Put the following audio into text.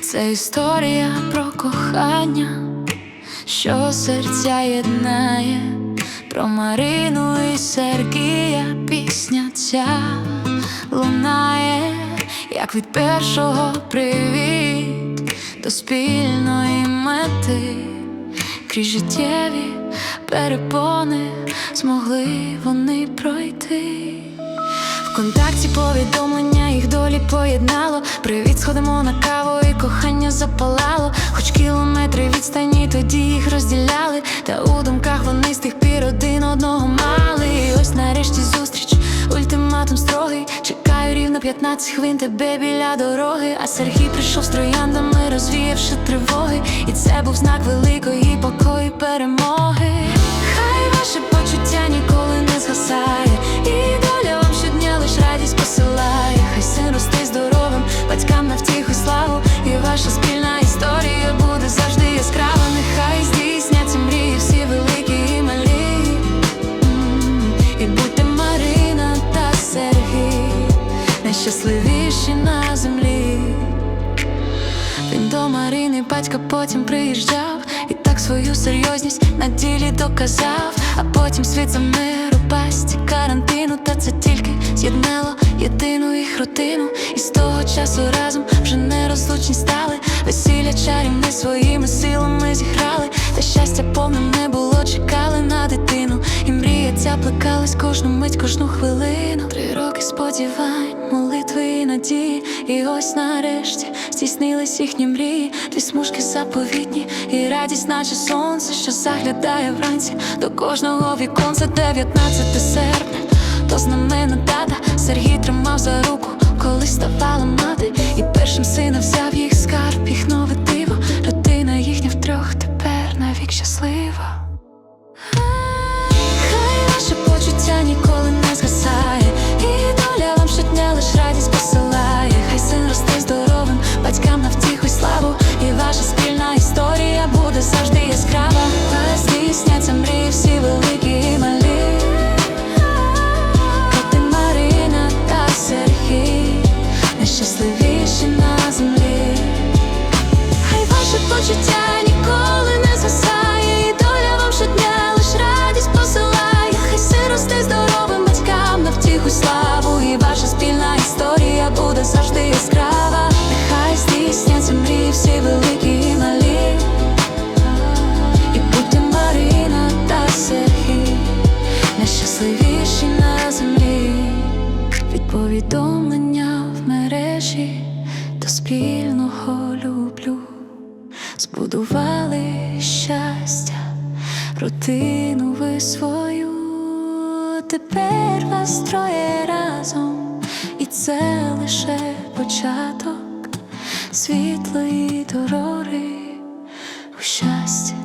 Це історія про кохання, що серця єднає, про Марину і Сергія пісня ця лунає, як від першого привіт до спільної мети, крізь життєві перепони змогли вони пройти. В контакті повідомлення їх долі поєднало. Привіт, сходимо на каву і кохання запалало. Хоч кілометри відстані тоді їх розділяли. Та у Рівно 15 хвилин тебе біля дороги. А Сергій прийшов з трояндами, розвіявши тривоги. І це був знак великої покої перемоги. Марини батько потім приїжджав і так свою серйозність на ділі доказав. А потім світ за миру пасті карантину, та це тільки з'єднало єдину їх рутину. І з того часу разом вже нерозлучні стали. Весілля чарівни своїми силами мрія ця плекалась кожну мить, кожну хвилину. Три роки сподівань, молитви і надії. І ось нарешті здійснились їхні мрії. Дві смужки заповітні, і радість, наче сонце, що заглядає вранці до кожного віконця 19 серпня. То знаменна дата Сергій тримав за руку, коли ставала мати, і першим сина взяв їх скарб, їх нове диво. Родина їхня втрьох тепер навік щаслива. В мережі до спільного люблю. Збудували щастя, родину ви свою, тепер вас троє разом, і це лише початок світлої дороги у щастя.